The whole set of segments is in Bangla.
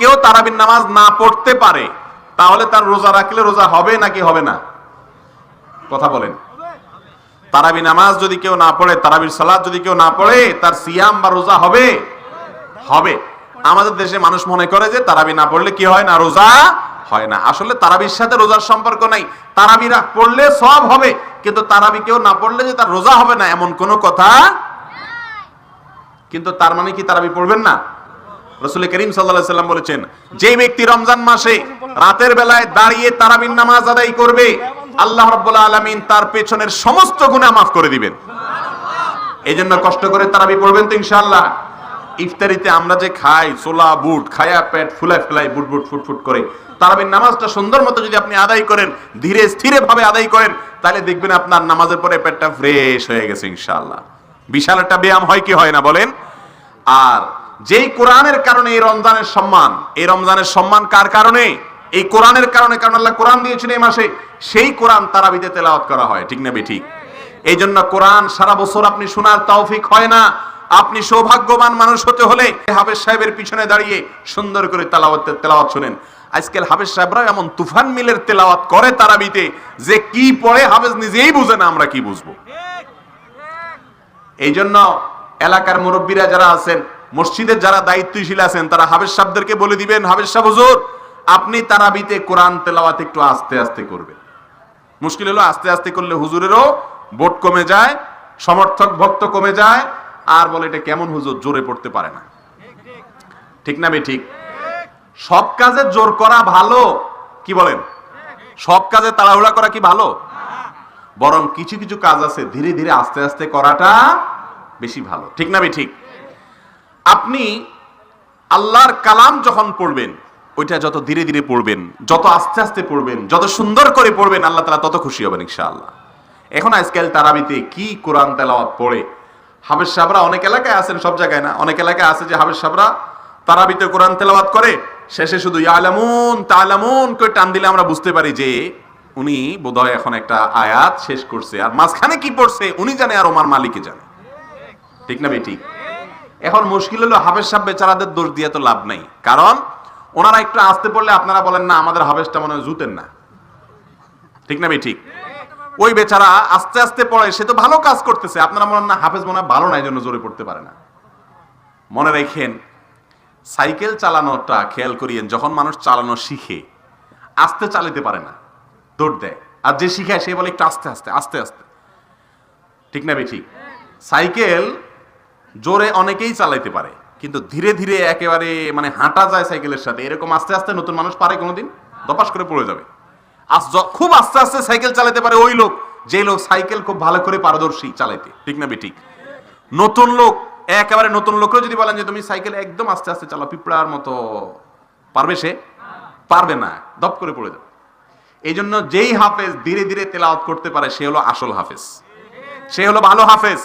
কেউ তারাবির নামাজ না পড়তে পারে, তাহলে তার রোজা রাখলে রোজা হবে নাকি হবে না? কথা বলেন। তারাবি নামাজ যদি কেউ না পড়ে, তারাবির সালাদ যদি কেউ না পড়ে, তার সিয়াম বা রোজা হবে? হবে। আমাদের দেশে মানুষ মনে করে যে তারাবি না পড়লে কি হয় না, রোজা হয় না। আসলে তারাবির সাথে রোজার সম্পর্ক নাই। তারাবি রাখ পড়লে সব হবে, কিন্তু তারাবি কেউ না পড়লে যে তার রোজা হবে না, এমন কোনো কথা কিন্তু তার মানে কি তারাবি পড়বেন না? রসুল করিম সাল্লাহ সাল্লাম বলেছেন যে ব্যক্তি রমজান মাসে রাতের বেলায় দাঁড়িয়ে তারাবির নামাজ আদায় করবে, আল্লাহ রব্বুল আলমিন তার পেছনের সমস্ত গুণা মাফ করে দিবেন। এই জন্য কষ্ট করে তারাবি পড়বেন তো ইনশাআল্লাহ। ইফতারিতে আমরা যে খাই সোলা বুট, খায়া পেট ফুলাই ফেলাই বুট বুট ফুট ফুট করে, তারাবির নামাজটা সুন্দর মতো যদি আপনি আদায় করেন, ধীরে স্থিরে ভাবে আদায় করেন, তাহলে দেখবেন আপনার নামাজের পরে পেটটা ফ্রেশ হয়ে গেছে ইনশাল্লাহ বিশাল একটা ব্যায়াম হয় কি হয় না বলেন? আর যেই কোরআনের কারণে এই রমজানের সম্মান এই রমজানের সম্মান কার কারণে? এই কোরআনের কারণে কারণ আল্লাহ কোরআন দিয়েছেন এই মাসে সেই কোরআন তারাবিতে তেলাওয়াত করা হয় ঠিক না ঠিক? এই জন্য কোরআন সারা বছর আপনি শোনার তৌফিক হয় না। আপনি সৌভাগ্যবান মানুষ হতে হলে হাফেজ সাহেবের পিছনে দাঁড়িয়ে সুন্দর করে তেলাওয়াত তেলাওয়াত শুনেন। আজকাল হাফেজ সাহেবরা এমন তুফান মিলের তেলাওয়াত করে তারাবিতে যে কি পড়ে হাফেজ নিজেই বুঝে না আমরা কি বুঝব। এই জন্য এলাকার মুরব্বীরা যারা আছেন মসজিদের যারা দায়িত্বশীল আছেন, তারা হাবেজ সাহেবদেরকে বলে দিবেন হাবেজ সাহেব, হুজুর, আপনি তারাবিতে কোরআন তেলাওয়াত একটু আস্তে আস্তে করবেন। মুশকিল হলো আস্তে আস্তে করলে হুজুরেরও ভোট কমে যায়, সমর্থক ভক্ত কমে যায়, আর বলে এটা কেমন হুজুর, জোরে পড়তে পারে না। ঠিক না ঠিক? সব কাজে জোর করা ভালো, কি বলেন? সব কাজে তাড়াহুড়া করা কি ভালো? বরং কিছু কিছু কাজ আছে, ধীরে ধীরে আস্তে আস্তে করাটা বেশি ভালো। ঠিক না ঠিক? আপনি আল্লাহর কালাম যখন পড়বেন, ওইটা যত ধীরে ধীরে পড়বেন, যত আস্তে আস্তে পড়বেন, যত সুন্দর করে পড়বেন, আল্লাহ তালা তত খুশি হবেন ইনশাআল্লাহ। এখন আজকাল তারাবিতে কি কোরআন তেলাওয়াত পড়ে? হাবেজ সাহরা অনেক এলাকায় আছেন, সব জায়গায় না? অনেক এলাকায় আছে যে হাবেজ সাহরা তারাবিতে কোরআন তেলাওয়াত করে, শেষে শুধু ইয়ালামুন, তালামুন করে টান দিলে আমরা বুঝতে পারি যে উনি বোধহয় এখন একটা আয়াত শেষ করছে। আর মাঝখানে কি পড়ছে, উনি জানে আর ওমার মালিকে জানে। ঠিক না বেটি এখন মুশকিল হলো হাফেজ সাহেব বেচারাদের দোষ দিয়ে তো লাভ নাই। কারণ ওনারা একটু আসতে পড়লে আপনারা বলেন, না, আমাদের হাফেজটা মনে হয় জুতেন না। ঠিক না ঠিক। ওই বেচারা আস্তে আস্তে পড়ে, সে তো ভালো কাজ করতেছে। আপনারা মনে না, হাফেজ মনে হয় ভালো না এই জন্য জোরে পড়তে পারে না। মনে রেখেন, সাইকেল চালানোটা খেয়াল করিয়েন, যখন মানুষ চালানো শিখে, আস্তে চালাতে পারে না, দৌড় দেয়। আর যে শিখায়, সে বলে একটু আস্তে আস্তে আস্তে আস্তে। ঠিক না ঠিক। সাইকেল জোরে অনেকেই চালাইতে পারে, কিন্তু ধীরে ধীরে একেবারে মানে হাঁটা যায় সাইকেলের সাথে, এরকম আস্তে আস্তে নতুন মানুষ পারে কোনোদিন? দপাস করে পড়ে যাবে। আস খুব আস্তে আস্তে সাইকেল চালাতে পারে ওই লোক, যে লোক সাইকেল খুব ভালো করে পারদর্শী চালাইতে। ঠিক না বেঠিক নতুন লোক, একেবারে নতুন লোকও যদি বলেন যে তুমি সাইকেল একদম আস্তে আস্তে চালাও, পিঁপড়ার মতো, পারবে সে? পারবে না, দপ করে পড়ে যাবে। এই জন্য যেই হাফেজ ধীরে ধীরে তেলাওয়াত করতে পারে, সে হলো আসল হাফেজ। সে হলো ভালো হাফেজ।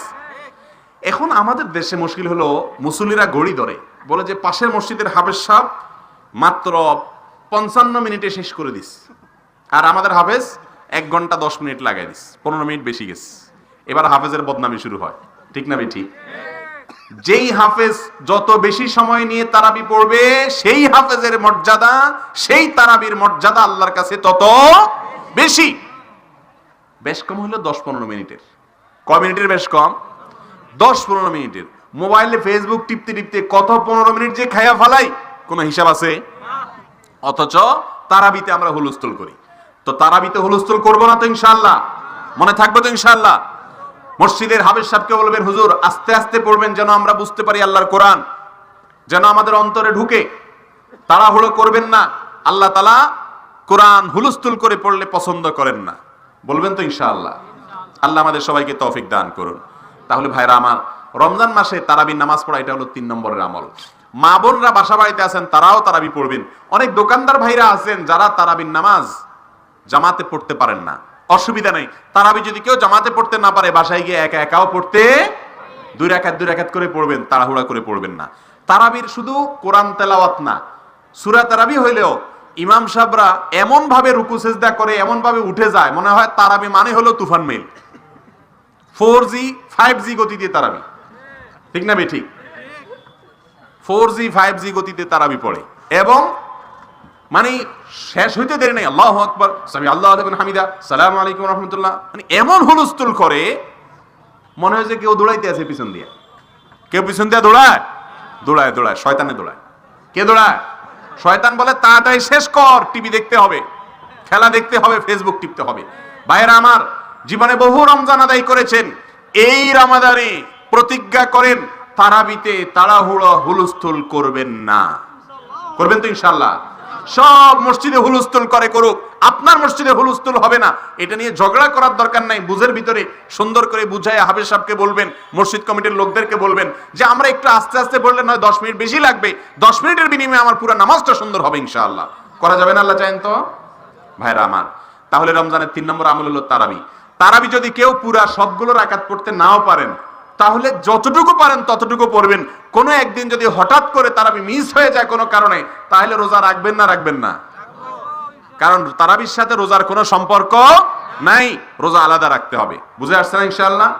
এখন আমাদের দেশে মুশকিল হলো মুসল্লিরা গড়ি ধরে। বলে যে পাশের মসজিদের হাফেজ সাহেব মাত্র পঞ্চান্ন মিনিটে শেষ করে দিস। আর আমাদের হাফেজ এক ঘণ্টা দশ মিনিট লাগাই দিস, পনেরো মিনিট বেশি গেছে। এবার হাফেজের বদনামি শুরু হয়। ঠিক না বেঠি? যেই হাফেজ যত বেশি সময় নিয়ে তারাবি পড়বে, সেই হাফেজের মর্যাদা, সেই তারাবির মর্যাদা আল্লাহর কাছে তত বেশি। বেশ কম হলো দশ পনেরো মিনিটের। কয় মিনিটের বেশ কম? দশ পনেরো মিনিটের। মোবাইলে ফেসবুক টিপতে টিপতে কত পনেরো মিনিট যে খাইয়া ফালাই, কোনো হিসাব আছে? অথচ তারাবিতে আমরা হুলস্থুল করি। তো তারাবিতে হুলস্থুল করব না তো ইনশাল্লাহ মনে থাকবে তো ইনশাল্লাহ মসজিদের হাবেজ সাহেবকে বলবেন, হুজুর, আস্তে আস্তে পড়বেন যেন আমরা বুঝতে পারি আল্লাহর কোরআন। যেন আমাদের অন্তরে ঢুকে। তাড়াহুড়ো করবেন না। আল্লাহ তালা কোরআন হুলস্থুল করে পড়লে পছন্দ করেন না। বলবেন তো ইনশাআল্লাহ। আল্লাহ আমাদের সবাইকে তৌফিক দান করুন। তাহলে ভাইরা আমার, রমজান মাসে তারাবির নামাজ পড়া, এটা হলো তিন নম্বরের আমল। মা বোনরা বাসা বাড়িতে আছেন, তারাও তারাবি পড়বেন। অনেক দোকানদার ভাইরা আছেন, যারা তারাবির নামাজ জামাতে পড়তে পারেন না। অসুবিধা নেই। তারাবি যদি কেউ জামাতে পড়তে না পারে, বাসায় গিয়ে একা একাও পড়তে, দুই রাকাত দুই রাকাত করে পড়বেন, তাড়াহুড়া করে পড়বেন না। তারাবির শুধু কোরআন তেলাওয়াত না, সুরা তারাবি হইলেও ইমাম সাহরা এমন ভাবে রুকু, সেজদা করে এমন ভাবে উঠে যায়, মনে হয় তারাবি মানে হলো তুফান mail four G five G গতিতে তারাবি। ঠিক না ঠিক ফোর জি ফাইভ জি গতিতে তারাবি পড়ে। এবং মানে শেষ হইতে দেরি নাই, আল্লাহ আকবর, সামি আল্লাহ হামিদা, সালাম আলাইকুম রহমতুল্লাহ। মানে এমন হুলস্থুল করে, মনে হয় যে কেউ দৌড়াইতে আছে পিছন দিয়ে। কেউ পিছন দিয়ে দৌড়ায়? দৌড়ায় দৌড়ায়, শয়তানে দৌড়ায়। কে দৌড়ায়? শয়তান বলে, তাড়াতাড়ি শেষ কর, টিভি দেখতে হবে, খেলা দেখতে হবে ফেসবুক টিপতে হবে। ভাইয়েরা আমার জীবনে বহু রমজান আদায় করেছেন। এই রামাদানে প্রতিজ্ঞা করেন, তারাবিতে তাড়াহুড়ো হুলস্থুল করবেন না। করবেন তো ইনশাল্লাহ সব মসজিদে হুলস্থুল করে করুক, আপনার মসজিদে হুলস্থুল হবে না। এটা নিয়ে ঝগড়া করার দরকার নাই। বুঝের ভিতরে সুন্দর করে বুঝায় হাবের সাহেবকে বলবেন, মসজিদ কমিটির লোকদেরকে বলবেন যে, আমরা একটু আস্তে আস্তে বললে নয়, দশ মিনিট বেশি লাগবে। দশ মিনিটের বিনিময়ে আমার পুরো নামাজটা সুন্দর হবে ইনশাআল্লাহ। করা যাবে না আল্লাহ চাইন তো? ভাইরা আমার, তাহলে রমজানের তিন নম্বর আমল হলো তারাবি। তারাবি যদি কেউ পুরা সবগুলো রাকাত পড়তে নাও পারেন, তাহলে যতটুকু পারেন ততটুকু পড়বেন। কোনো একদিন যদি হঠাৎ করে তারাবি মিস হয়ে যায় কোনো কারণে, তাহলে রোজা রাখবেন না রাখবেন না। কারণ তারাবির সাথে রোজার কোনো সম্পর্ক নাই, রোজা আলাদা রাখতে হবে। বুঝে আসছেন ইনশাআল্লাহ?